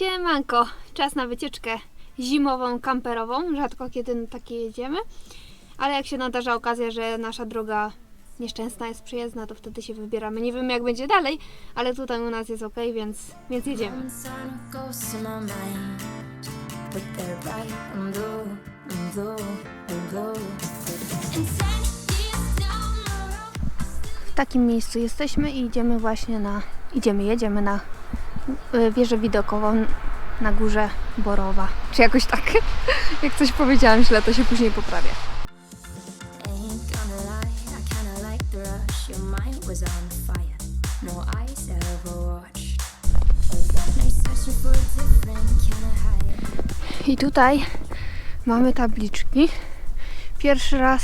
Siemanko, czas na wycieczkę zimową, kamperową. Rzadko kiedy takie jedziemy, ale jak się nadarza okazja, że nasza droga nieszczęsna jest przyjezdna, to wtedy się wybieramy. Nie wiemy jak będzie dalej, ale tutaj u nas jest ok, więc, więc jedziemy. W takim miejscu jesteśmy i idziemy właśnie na. Idziemy, jedziemy na wieżę widokową na górze Borowa. Czy jakoś tak? Jak coś powiedziałam źle, to się później poprawię. Ain't gonna lie, I kinda like the rush. Your mind was on fire. Eyes ever watched. Night searching for a different kind of high. I tutaj mamy tabliczki. Pierwszy raz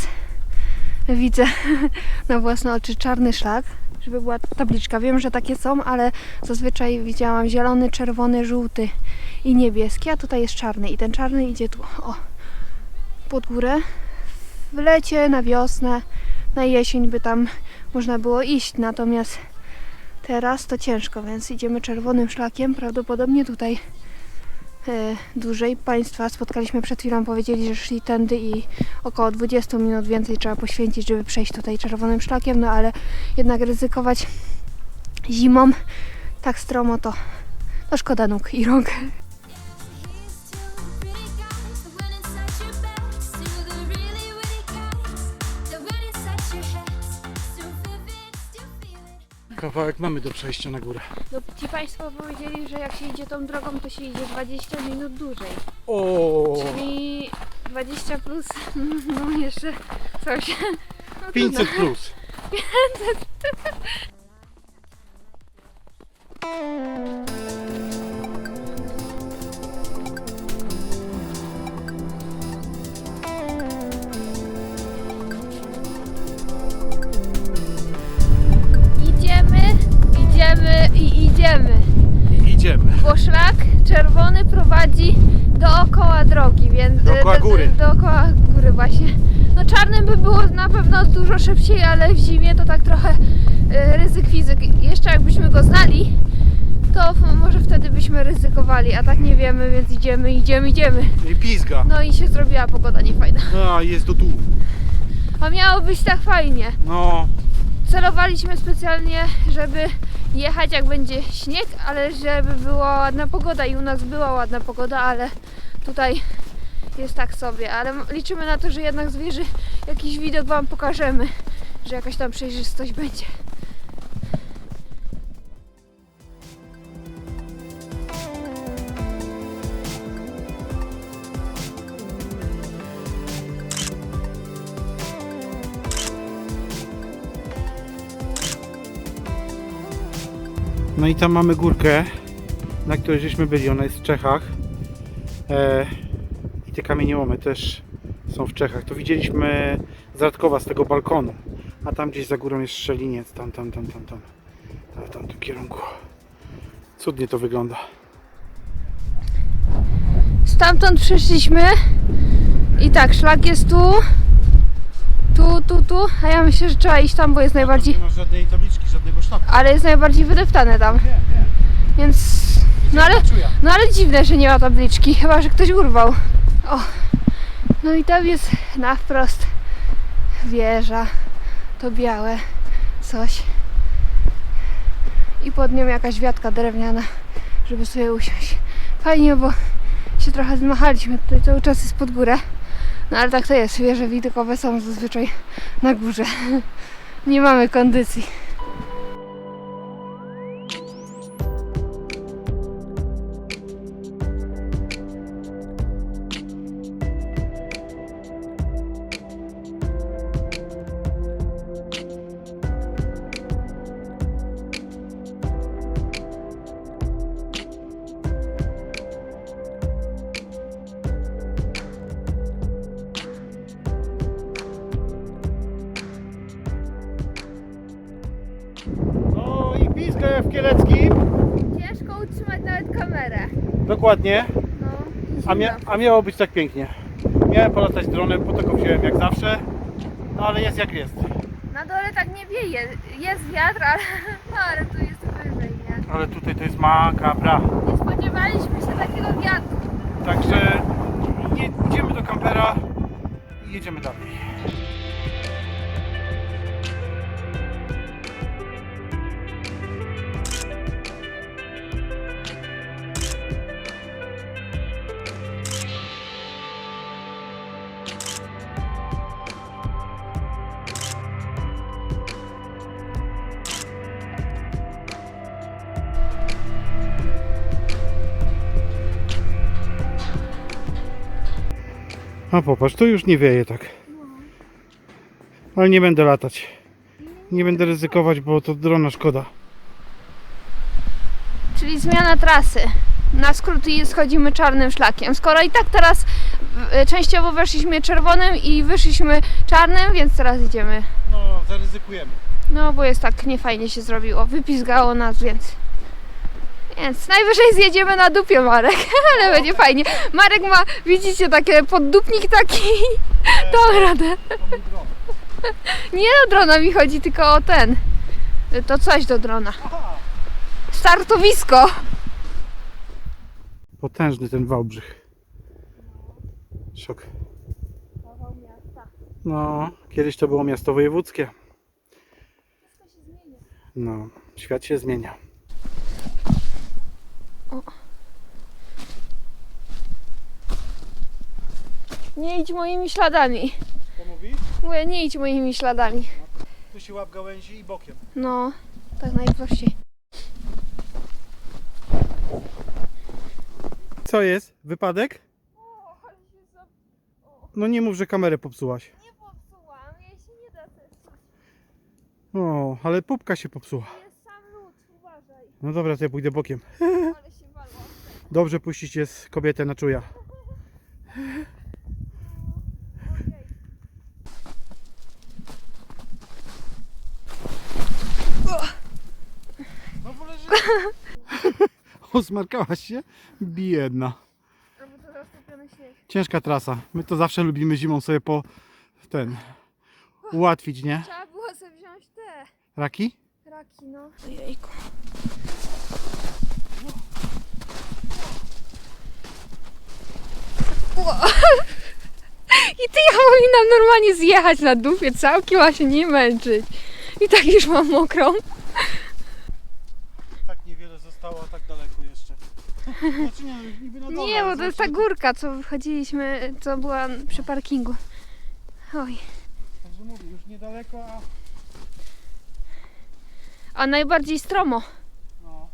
widzę na własne oczy czarny szlak, żeby była tabliczka. Wiem, że takie są, ale zazwyczaj widziałam zielony, czerwony, żółty i niebieski, a tutaj jest czarny. I ten czarny idzie tu, o, pod górę. W lecie, na wiosnę, na jesień by tam można było iść, natomiast teraz to ciężko, więc idziemy czerwonym szlakiem. Prawdopodobnie tutaj dłużej. Państwa spotkaliśmy przed chwilą, powiedzieli, że szli tędy i około 20 minut więcej trzeba poświęcić, żeby przejść tutaj czerwonym szlakiem, no ale jednak ryzykować zimą tak stromo to, to szkoda nóg i rąk. kawałek mamy do przejścia na górę. No ci Państwo powiedzieli, że jak się idzie tą drogą, to się idzie 20 minut dłużej. O! Czyli 20 plus, no jeszcze coś. No, 500 trudno. plus. 500. i idziemy. I idziemy. Bo szlak czerwony prowadzi dookoła drogi, więc Dookoła do- do- góry. Dookoła góry właśnie. No czarnym by było na pewno dużo szybciej, ale w zimie to tak trochę y, ryzyk fizyk. Jeszcze jakbyśmy go znali, to może wtedy byśmy ryzykowali, a tak nie wiemy, więc idziemy, idziemy, idziemy. I pizga. No i się zrobiła pogoda niefajna. A, jest do tu. A miało być tak fajnie. No, Celowaliśmy specjalnie, żeby jechać jak będzie śnieg, ale żeby była ładna pogoda i u nas była ładna pogoda, ale tutaj jest tak sobie. Ale liczymy na to, że jednak z wieży jakiś widok Wam pokażemy, że jakaś tam przejrzystość będzie. No i tam mamy górkę, na której żeśmy byli. Ona jest w Czechach. E, I te kamieniołomy też są w Czechach. To widzieliśmy z Radkowa, z tego balkonu. A tam gdzieś za górą jest Strzeliniec. Tam, tam, tam, tam, tam. tam w tamtym kierunku. Cudnie to wygląda. Stamtąd przyszliśmy i tak, szlak jest tu, tu, tu, tu, a ja myślę, że trzeba iść tam, bo jest najbardziej... Nie ma żadnej tabliczki, żadnego szlaku. ale jest najbardziej wydeptane tam. Więc. No ale, no ale dziwne, że nie ma tabliczki, chyba że ktoś urwał. O. No i tam jest na wprost wieża. To białe coś. I pod nią jakaś wiatka drewniana, żeby sobie usiąść. Fajnie, bo się trochę zmachaliśmy. Tutaj cały czas jest pod górę. No ale tak to jest. Wieże widokowe są zazwyczaj na górze. Nie mamy kondycji. Dokładnie. No, A, mia a miało być tak pięknie. Miałem polatać dronem, po to go wziąłem jak zawsze. No ale jest jak jest. Na dole tak nie wieje. Jest wiatr, ale, no, ale tu jest wyżej, nie? Ale tutaj to jest makabra. Nie spodziewaliśmy się Także je, idziemy do kampera i jedziemy dalej. A popatrz, tu już nie wieje tak. Ale nie będę latać. Nie będę ryzykować, bo to drona szkoda. Czyli zmiana trasy. Na skróty i schodzimy czarnym szlakiem. Skoro i tak teraz e, częściowo weszliśmy czerwonym i wyszliśmy czarnym, więc teraz idziemy. No, zaryzykujemy. No bo jest tak niefajnie się zrobiło. Wypizgało nas, więc. Więc najwyżej zjedziemy na dupie Marek, ale będzie fajnie. Marek ma, widzicie, takie poddupnik taki. Dam radę. Nie do drona mi chodzi, tylko o ten. To coś do drona. Startowisko. Potężny ten Wałbrzych. Szok. No, kiedyś to było miasto wojewódzkie. No, świat się zmienia. Nie idź moimi śladami. Co mówi? Mówię, nie idź moimi śladami. Tu się łap gałęzi i bokiem. No, tak najprościej. Co jest? Wypadek? No nie mów, że kamerę popsułaś. Nie popsułam, jej się nie da testować. O, ale pupka się popsuła. Jest sam lód, uważaj. No dobra, to ja pójdę bokiem. Dobrze puścić jest kobietę na czuja. Osmarkałaś się? Biedna. Ciężka trasa. My to zawsze lubimy zimą sobie po ten ułatwić, nie? Trzeba było sobie wziąć te Raki? raki, no. Ojejku. I ty ja powinnam normalnie zjechać na dupie całkiem, a się nie męczyć. I tak już mam mokrą. Tak niewiele zostało, a tak daleko jeszcze. Znaczy nie, niby na dole, Nie, bo to jest ta górka, co wychodziliśmy, co była przy parkingu. Oj. Także mówię, już niedaleko, a A najbardziej stromo. no.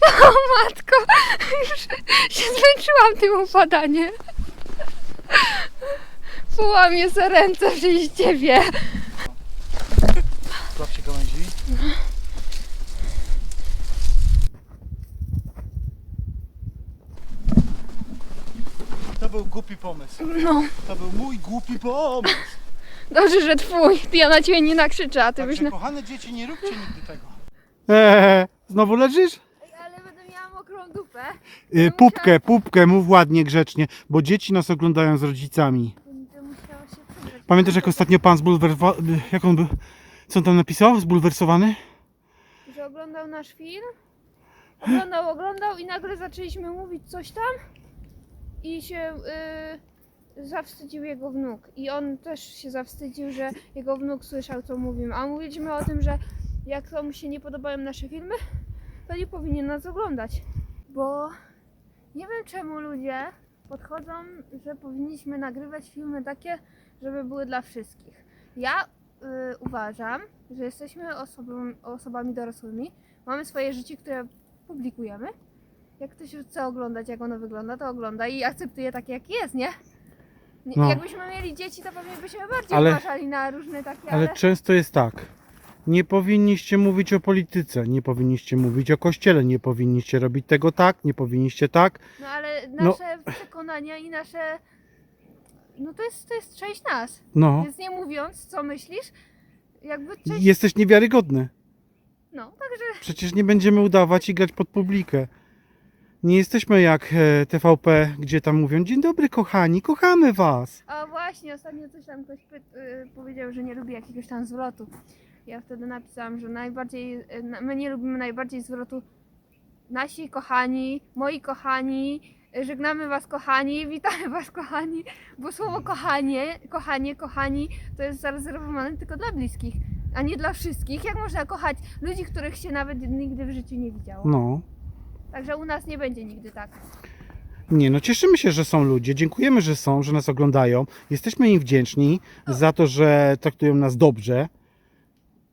O matko, już się zmęczyłam tym upadaniem. Połamie za ręce przyjść ciebie. Złap się gałęzi. To był głupi pomysł. No, To był mój głupi pomysł. dobrze, że twój. Ja na ciebie nie nakrzyczę, a ty byś Także na... kochane dzieci, nie róbcie nigdy tego. Eee, znowu leżysz? Mokrą dupę. Y, pupkę, pupkę, mów ładnie, grzecznie, bo dzieci nas oglądają z rodzicami. Będę musiała się przebrać. Pamiętasz jak ostatnio pan zbulwersowany, jak on był, co on tam napisał? Zbulwersowany? Że oglądał nasz film. Oglądał, oglądał i nagle zaczęliśmy mówić coś tam. I się y, zawstydził jego wnuk. I on też się zawstydził, że jego wnuk słyszał, co mówimy. A mówiliśmy o tym, że jak komuś się nie podobają nasze filmy, to nie powinien nas oglądać. Bo nie wiem czemu ludzie podchodzą, że powinniśmy nagrywać filmy takie, żeby były dla wszystkich. Ja y, uważam, że jesteśmy osobą, osobami dorosłymi, mamy swoje życie, które publikujemy. Jak ktoś chce oglądać, jak ono wygląda, to ogląda i akceptuje takie, jak jest, nie? nie No. Jakbyśmy mieli dzieci, to pewnie byśmy bardziej Ale- uważali na różne takie, Ale ale... często jest tak. Nie powinniście mówić o polityce, nie powinniście mówić o kościele, nie powinniście robić tego tak, nie powinniście tak. No ale No. nasze przekonania i nasze... No to jest, to jest część nas. No, Więc nie mówiąc, co myślisz, jakby część... jesteś niewiarygodny. No, także... Przecież nie będziemy udawać i grać pod publikę. Nie jesteśmy jak e, TVP, gdzie tam mówią: Dzień dobry, kochani, kochamy was. A właśnie, ostatnio coś tam ktoś py- y, powiedział, że nie lubi jakiegoś tam zwrotu. Ja wtedy napisałam, że najbardziej, y, my nie lubimy najbardziej zwrotu nasi kochani, moi kochani, żegnamy Was kochani, witamy Was kochani, bo słowo kochanie, kochanie, kochani to jest zarezerwowane tylko dla bliskich, a nie dla wszystkich. Jak można kochać ludzi, których się nawet nigdy w życiu nie widziało? No. Także u nas nie będzie nigdy tak. Nie, no cieszymy się, że są ludzie. Dziękujemy, że są, że nas oglądają. Jesteśmy im wdzięczni za to, że traktują nas dobrze.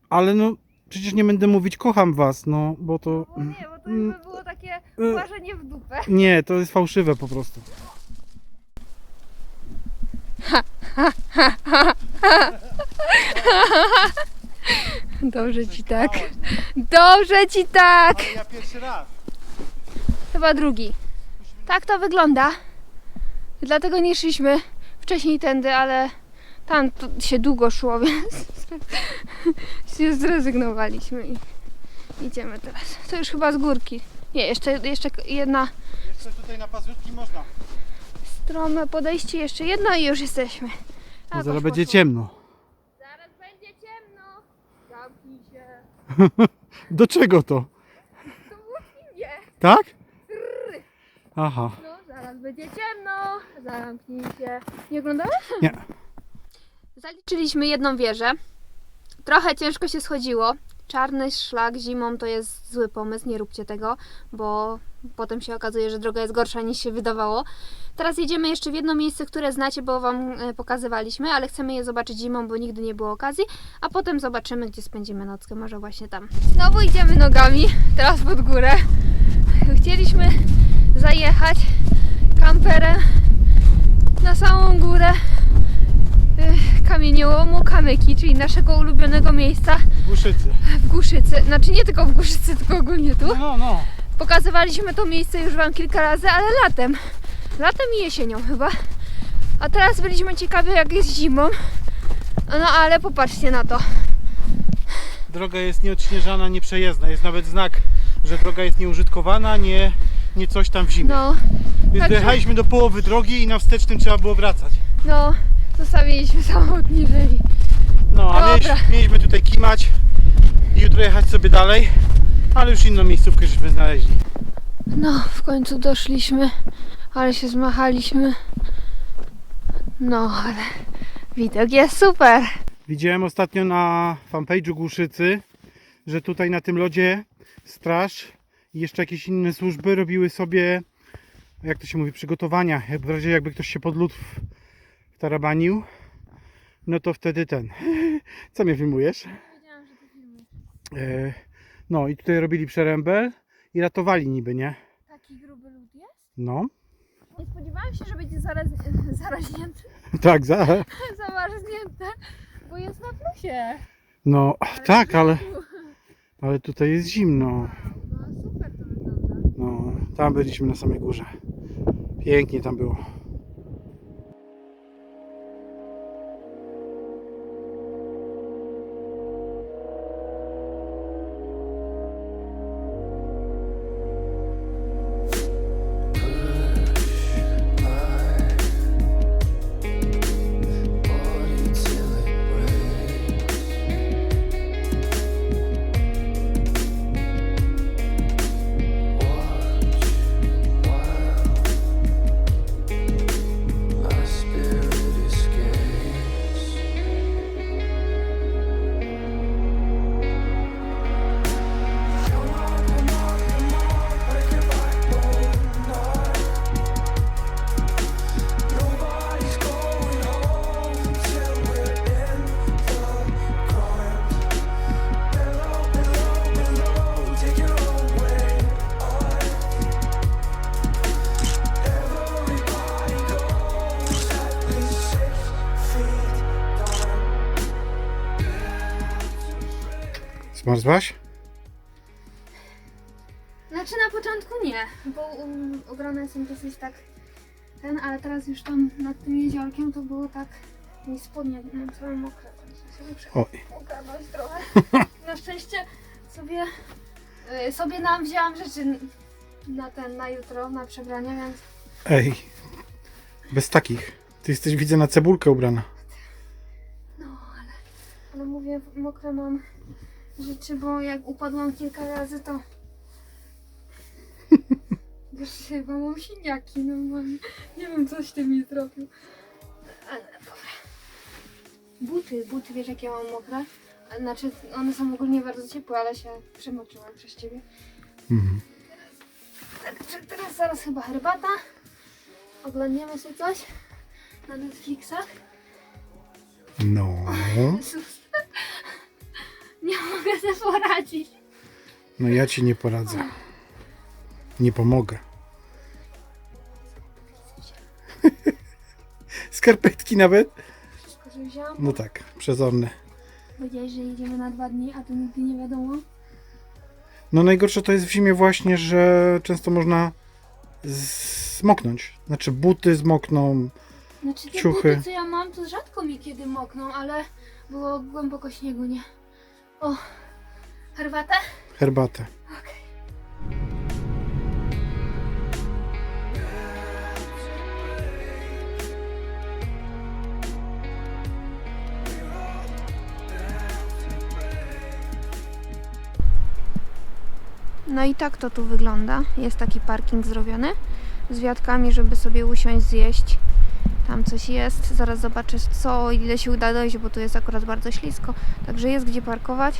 Ale no, przecież nie będę mówić kocham was, no, bo to... Bo nie, bo to Mm. by było takie Y. łażenie w dupę. Nie, to jest fałszywe po prostu. Dobrze ci tak. Dobrze ci tak. ja pierwszy raz. Chyba drugi. Tak to wygląda. Dlatego nie szliśmy wcześniej tędy, ale tam to się długo szło, więc się zrezygnowaliśmy i idziemy teraz. To już chyba z górki. Nie, jeszcze, jeszcze jedna Jeszcze tutaj na pazurki można. strome podejście, jeszcze jedno i już jesteśmy. A, No, zaraz będzie szło. ciemno. Zaraz będzie ciemno. Zamknij się. Do czego to? To nie. Tak? Aha. No, zaraz będzie ciemno. Zamknij się. Nie oglądałeś? Nie. Zaliczyliśmy jedną wieżę. Trochę ciężko się schodziło. Czarny szlak zimą to jest zły pomysł, nie róbcie tego, bo potem się okazuje, że droga jest gorsza niż się wydawało. Teraz jedziemy jeszcze w jedno miejsce, które znacie, bo Wam e, pokazywaliśmy, ale chcemy je zobaczyć zimą, bo nigdy nie było okazji, a potem zobaczymy, gdzie spędzimy nockę, może właśnie tam. Znowu idziemy nogami, teraz pod górę. Chcieliśmy zajechać kamperem na samą górę kamieniołomu Kamyki, czyli naszego ulubionego miejsca Głuszycy. w Głuszycy. Znaczy nie tylko w Głuszycy, tylko ogólnie tu. No, no. Pokazywaliśmy to miejsce już Wam kilka razy, ale latem. Latem i jesienią chyba. A teraz byliśmy ciekawi jak jest zimą. No ale popatrzcie na to. Droga jest nieodśnieżana, nieprzejezdna. Jest nawet znak, że droga jest nieużytkowana, nie, nie coś tam w zimie. No, Więc także- dojechaliśmy do połowy drogi i na wstecznym trzeba było wracać. no, zostawiliśmy samochód niżej. No, a Dobra. mieliśmy, mieliśmy tutaj kimać i jutro jechać sobie dalej, ale już inną miejscówkę żeśmy znaleźli. No, w końcu doszliśmy, ale się zmachaliśmy. No, ale widok jest super. Widziałem ostatnio na fanpage'u Głuszycy, że tutaj na tym lodzie straż i jeszcze jakieś inne służby robiły sobie, jak to się mówi, przygotowania. Jak w razie jakby ktoś się pod lód w- wtarabanił, no to wtedy ten. Co mnie filmujesz? E, No i tutaj robili przerębel i ratowali niby, nie? Taki gruby lód jest? No, Nie spodziewałam się, że będzie zaraz, zaraźnięty, tak, za. zamarznięte, bo jest na plusie. No, tak, ale, ale tutaj jest zimno. No super to wygląda. No, tam byliśmy na samej górze. Pięknie tam było. Zmarzłaś? Znaczy na początku nie, bo um, ubrane jestem dosyć tak ten, ale teraz już tam nad tym jeziorkiem to było tak mi spodnie mam całe mokre, się Oj. trochę. Na szczęście sobie y, sobie nam wzięłam rzeczy na ten, na jutro, na przebranie, więc Ej, bez takich. Ty jesteś, widzę, na cebulkę ubrana. no ale, ale mówię, mokre mam rzeczy, bo jak upadłam kilka razy to chyba mam siniaki normalnie. Nie wiem, coś ty mi zrobił. Ale dobra. Buty, buty, wiesz jakie mam mokre? Znaczy, one są ogólnie bardzo ciepłe, ale się przemoczyłam przez ciebie. Mhm. Także teraz zaraz chyba herbata. Oglądniemy sobie coś na Netflixach. No. Nie mogę sobie poradzić. No ja ci nie poradzę. Nie pomogę. Skarpetki nawet? Wszystko, że wziąłam. No tak, przezorne. Powiedziałeś, że jedziemy na dwa dni, a to nigdy nie wiadomo. No najgorsze to jest w zimie właśnie, że często można zmoknąć. Znaczy buty zmokną. Znaczy te Ciuchy. buty, co ja mam, to rzadko mi kiedy mokną, ale było głęboko śniegu, nie? O, herbatę? Herbatę. No i tak to tu wygląda. Jest taki parking zrobiony z wiatkami, żeby sobie usiąść, zjeść. Tam coś jest. Zaraz zobaczę co, ile się uda dojść, bo tu jest akurat bardzo ślisko. Także jest gdzie parkować.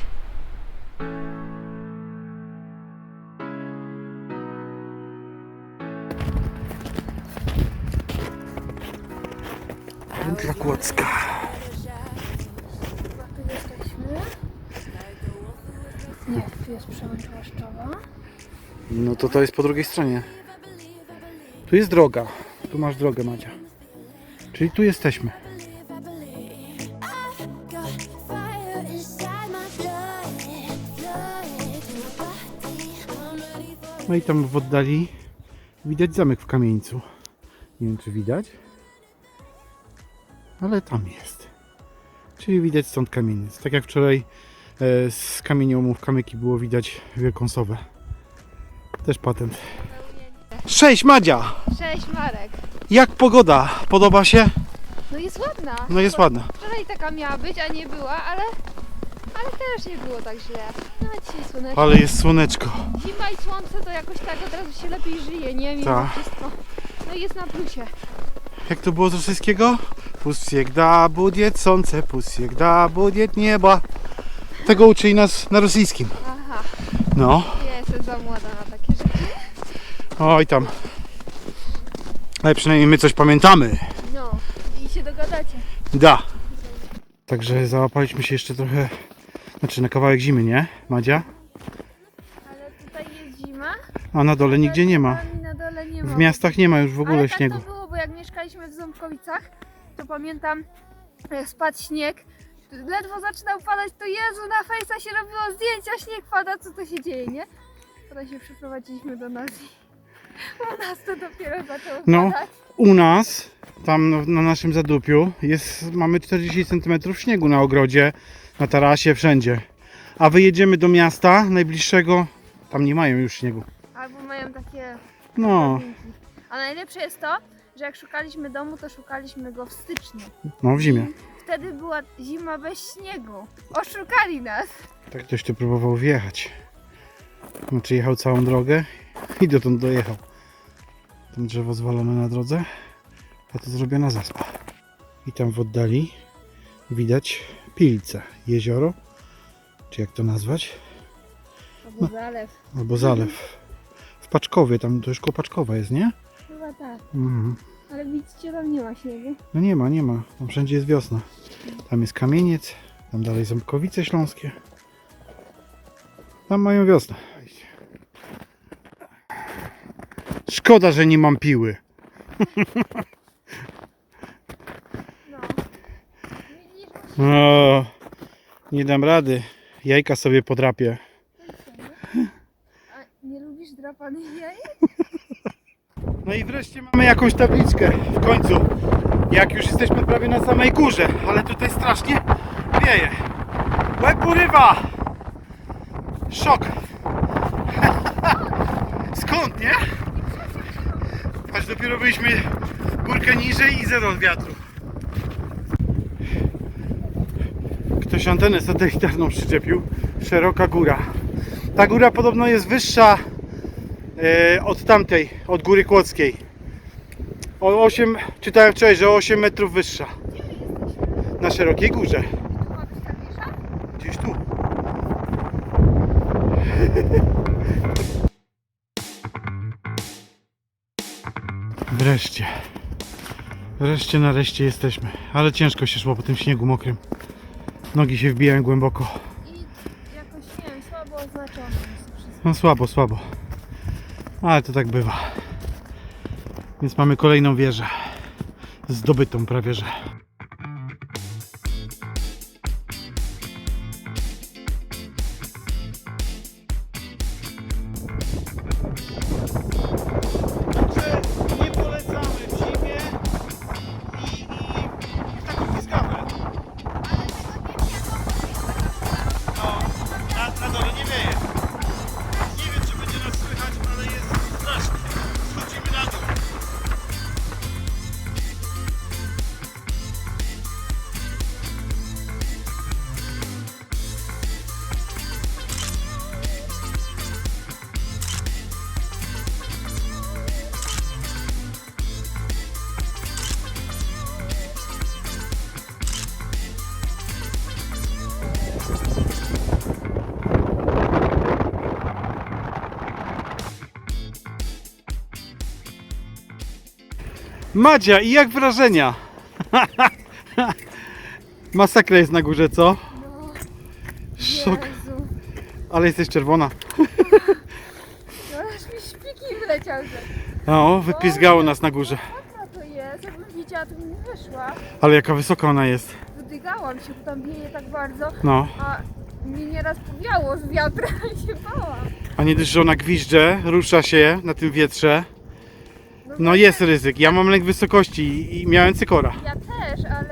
Wędla Kłodzka. Chyba tu jesteśmy. Nie, tu jest przełęcz Łaszczowa. No to to jest po drugiej stronie. Tu jest droga. Tu masz drogę, Madzia. Czyli tu jesteśmy. No i tam w oddali widać zamek w kamieńcu. Nie wiem, czy widać. Ale tam jest. Czyli widać stąd kamieniec. Tak jak wczoraj e, z kamieniołomów kamyki było widać wielką sowę. Też patent. Cześć Madzia! Cześć Marek. Jak pogoda? Podoba się? No jest ładna. No jest ładna. Wczoraj taka miała być, a nie była, ale, ale też nie było tak źle. No dzisiaj słoneczko. Ale jest słoneczko. Zima i słońce to jakoś tak od razu się lepiej żyje, nie? Mimo Tak. wszystko. No i jest na plusie. Jak to było z rosyjskiego? Pust всегда будет солнце, pust всегда будет nieba. Tego uczyli nas na rosyjskim. Aha, No. ja jestem za młoda na takie rzeczy. Oj tam. Ale przynajmniej my coś pamiętamy. No i się dogadacie. Da. Także załapaliśmy się jeszcze trochę, znaczy na kawałek zimy, nie, Madzia? Ale tutaj jest zima. A na dole nigdzie nie ma. Na dole nie ma. W miastach nie ma już w ogóle Ale śniegu. tak to było, bo jak mieszkaliśmy w Ząbkowicach, to pamiętam, jak spadł śnieg, ledwo zaczynał padać, to Jezu, na fejsa się robiło zdjęcia, śnieg pada, co to się dzieje, nie? Potem się przeprowadziliśmy do nas i u nas to dopiero zaczęło No. padać. U nas, tam na- na naszym zadupiu, jest, mamy 40 cm śniegu na ogrodzie, na tarasie, wszędzie. A wyjedziemy do miasta najbliższego, tam nie mają już śniegu. Albo mają takie No. A najlepsze jest to, że jak szukaliśmy domu, to szukaliśmy go w styczniu. no w zimie. Wtedy była zima bez śniegu. Oszukali nas. Tak ktoś tu próbował wjechać. Znaczy jechał całą drogę i dotąd dojechał. Tam drzewo zwalone na drodze, a to zrobiona zaspa. I tam w oddali widać Pilce, jezioro, czy jak to nazwać, Albo zalew. albo zalew. W Paczkowie, tam to już koło Paczkowa jest, nie? Chyba tak. Mhm. Ale widzicie, tam nie ma śniegu. No nie ma, nie ma. Tam wszędzie jest wiosna. Tam jest kamieniec, tam dalej Ząbkowice Śląskie. Tam mają wiosnę. Szkoda, że nie mam piły. No. Widzisz, O, nie dam rady. Jajka sobie podrapię. a nie lubisz drapanych jajek? No i wreszcie mamy jakąś tabliczkę w końcu. Jak już jesteśmy prawie na samej górze, ale tutaj strasznie wieje. Łeb urywa! Szok! Skąd, nie? Dopiero byliśmy górkę niżej i zero wiatru. Ktoś antenę satelitarną przyczepił. Szeroka góra. Ta góra podobno jest wyższa e, od tamtej, od Góry Kłodzkiej. O 8, czytałem wczoraj, że o 8 metrów wyższa. Na szerokiej górze. Wreszcie. Wreszcie nareszcie jesteśmy. Ale ciężko się szło po tym śniegu mokrym. Nogi się wbijają głęboko. I jakoś, nie wiem, słabo oznaczone jest wszystko. No słabo, słabo. Ale to tak bywa. Więc mamy kolejną wieżę. Zdobytą prawie że. Madzia, i jak wrażenia? Masakra jest na górze, co? Szok. Jezu. Ale jesteś czerwona. No aż mi szpiki wleciał. No, wypizgało nas na górze. Co to jest? Jakbym widziała, to bym nie weszła. Ale jaka wysoka ona jest. Wydygałam się, bo tam wieje tak bardzo, No. a mi nieraz powiało z wiatra i się bałam. A nie dość, że ona gwizdże, rusza się na tym wietrze. No jest ryzyk. Ja mam lęk wysokości i- miałem cykora. Ja też, ale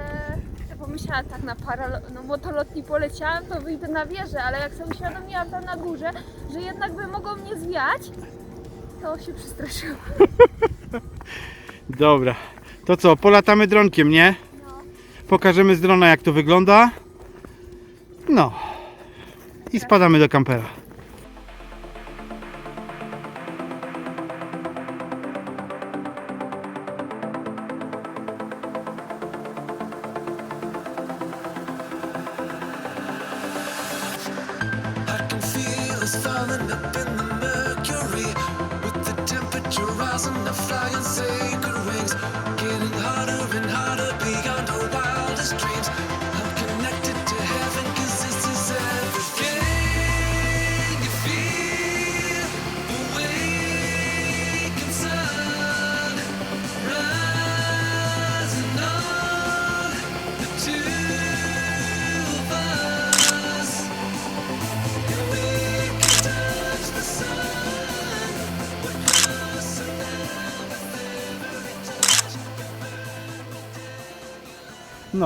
to pomyślałam tak na paralo... no motolotni poleciałam, to wyjdę na wieżę, ale jak sobie uświadomiłam tam na górze, że jednak by mogło mnie zwiać, to się przestraszyłam. Dobra. To co, polatamy dronkiem, nie? Pokażemy z drona jak to wygląda. No. I spadamy do kampera.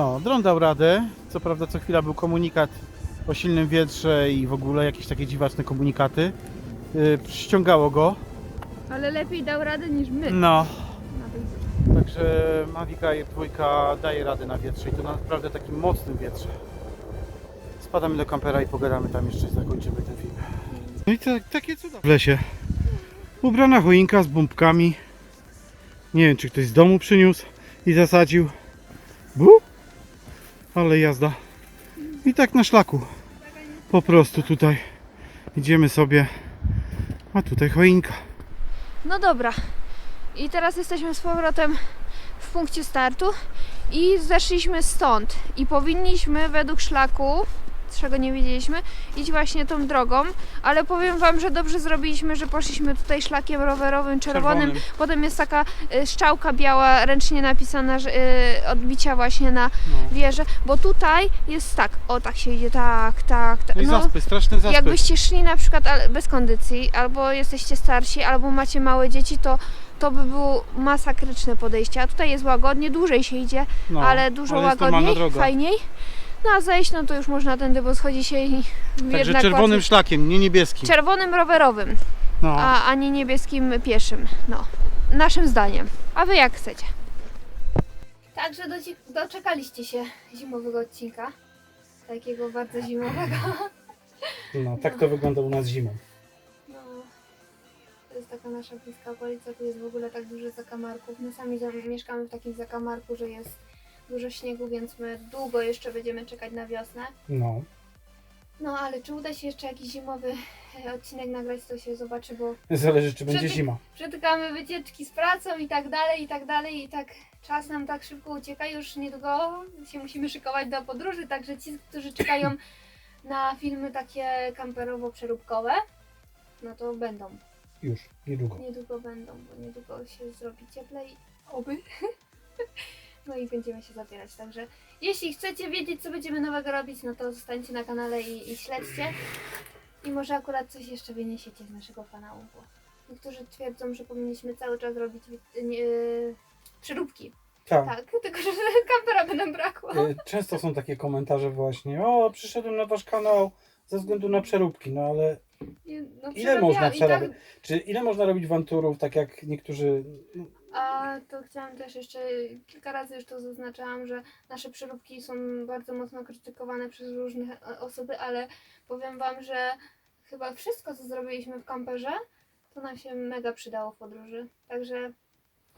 No, dron dał radę. Co prawda co chwila był komunikat o silnym wietrze i w ogóle jakieś takie dziwaczne komunikaty. Yy, ściągało go. Ale lepiej dał radę niż my. No. Także Mavic Air 2 daje radę na wietrze i to naprawdę takim mocnym wietrze. Spadamy do kampera i pogadamy tam jeszcze i zakończymy ten film. No i tak, takie cuda w lesie. Ubrana choinka z bombkami. Nie wiem czy ktoś z domu przyniósł i zasadził. Bu? Ale jazda. I tak na szlaku. Po prostu tutaj idziemy sobie. A tutaj choinka. No dobra. I teraz jesteśmy z powrotem w punkcie startu i zeszliśmy stąd. I powinniśmy według szlaku, czego nie wiedzieliśmy, iść właśnie tą drogą, ale powiem Wam, że dobrze zrobiliśmy, że poszliśmy tutaj szlakiem rowerowym czerwonym. Czerwonym. Potem jest taka y, strzałka biała, ręcznie napisana, że y, odbicia właśnie na No. wieżę, bo tutaj jest tak, o tak się idzie, tak, tak, tak. No i zaspy, straszne zaspy. Jakbyście szli na przykład ale- bez kondycji, albo jesteście starsi, albo macie małe dzieci, to to by było masakryczne podejście. A tutaj jest łagodnie, dłużej się idzie, No, ale dużo jest normalna łagodniej, droga. fajniej. No a zejść, no to już można tędy, bo schodzi się i Także jednak czerwonym łatwiej. szlakiem, nie niebieskim. Czerwonym rowerowym, No. a, a nie niebieskim pieszym. No, naszym zdaniem. A wy jak chcecie? Także doci- doczekaliście się zimowego odcinka. Takiego bardzo zimowego. no, tak to wygląda u nas zimą. No, to jest taka nasza bliska okolica, tu jest w ogóle tak dużo zakamarków. My sami za- mieszkamy w takim zakamarku, że jest dużo śniegu, więc my długo jeszcze będziemy czekać na wiosnę. No. No ale czy uda się jeszcze jakiś zimowy e, odcinek nagrać, to się zobaczy, bo Zależy, czy będzie zima. przetykamy wycieczki z pracą i tak dalej, i tak dalej, i tak czas nam tak szybko ucieka, już niedługo się musimy szykować do podróży, także ci, którzy czekają na filmy takie kamperowo-przeróbkowe, no to będą, Już, niedługo. niedługo będą, bo niedługo się zrobi cieplej, oby. No i będziemy się zabierać, także jeśli chcecie wiedzieć, co będziemy nowego robić, no to zostańcie na kanale i, i śledźcie. I może akurat coś jeszcze wyniesiecie z naszego kanału, bo niektórzy twierdzą, że powinniśmy cały czas robić wi- nie, przeróbki. Tak. Tak, tylko że kampera by nam brakło. E, Często są takie komentarze właśnie, o, przyszedłem na wasz kanał ze względu na przeróbki, no ale no, ile można i tak, przerabiać? Czy ile można robić wanturów, tak jak niektórzy... A to chciałam też jeszcze, kilka razy już to zaznaczałam, że nasze przeróbki są bardzo mocno krytykowane przez różne o- osoby, ale powiem Wam, że chyba wszystko, co zrobiliśmy w kamperze, to nam się mega przydało w podróży. Także,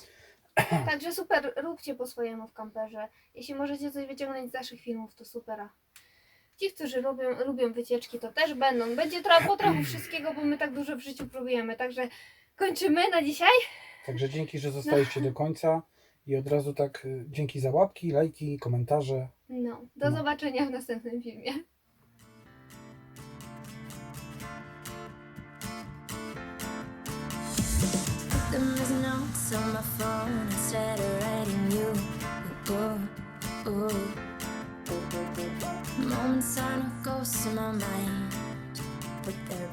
także super, róbcie po swojemu w kamperze. Jeśli możecie coś wyciągnąć z naszych filmów, to supera. Ci, którzy lubią, lubią wycieczki, to też będą. Będzie trochę po trochu wszystkiego, bo my tak dużo w życiu próbujemy. Także kończymy na dzisiaj. Także dzięki, że zostaliście do końca i od razu tak y, dzięki za łapki, lajki, komentarze. No, do No. zobaczenia w następnym filmie. Them as notes on my phone instead of writing you. Ooh, ooh. Moments are no ghosts in my mind, but they're